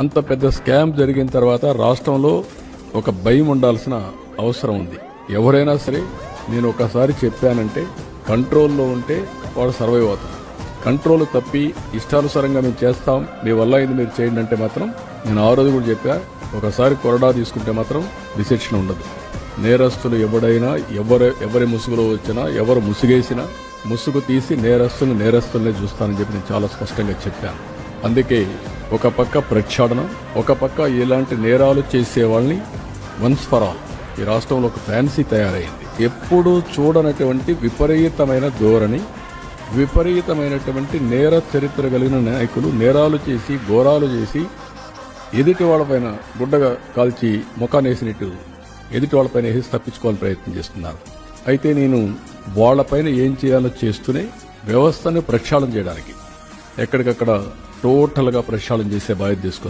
అంత పెద్ద స్కామ్ జరిగిన తర్వాత రాష్ట్రంలో ఒక భయం ఉండాల్సిన అవసరం ఉంది. ఎవరైనా సరే నేను ఒకసారి చెప్పానంటే కంట్రోల్లో ఉంటే వాడు సర్వైవ్ అవుతాడు. కంట్రోల్ తప్పి ఇష్టానుసారంగా మేము చేస్తాం. మీ వల్ల ఇది మీరు చేయండి అంటే మాత్రం నేను ఆ రోజు కూడా చెప్పా ఒకసారి కొరడా తీసుకుంటే మాత్రం డిసెక్షన్ ఉండదు. నేరస్తులు ఎవడైనా ఎవరు ఎవరి ముసుగులో వచ్చినా ఎవరు ముసుగేసినా ముసుగు తీసి నేరస్తులు నేరస్తులనే చూస్తానని చెప్పి నేను చాలా స్పష్టంగా చెప్పాను. అందుకే ఒక పక్క ప్రక్షాళన ఒక పక్క ఇలాంటి నేరాలు చేసే వాళ్ళని వన్స్ ఫర్ ఆల్ ఈ రాష్ట్రంలో ఒక ఫ్యాన్సీ తయారైంది. ఎప్పుడూ చూడనటువంటి విపరీతమైన ధోరణి విపరీతమైనటువంటి నేర చరిత్ర కలిగిన నాయకులు నేరాలు చేసి ఘోరాలు చేసి ఎదుటి వాళ్ళపైన గుడ్డగా కాల్చి ముఖానేసినట్టు ఎదుటి వాళ్ళపైన వేసి తప్పించుకోవాలని ప్రయత్నం చేస్తున్నారు. అయితే నేను వాళ్ళపైన ఏం చేయాలో చేస్తూనే వ్యవస్థను ప్రక్షాళన చేయడానికి ఎక్కడికక్కడ టోటల్గా ప్రక్షాళన చేసే బాధ్యత తీసుకొస్తాం.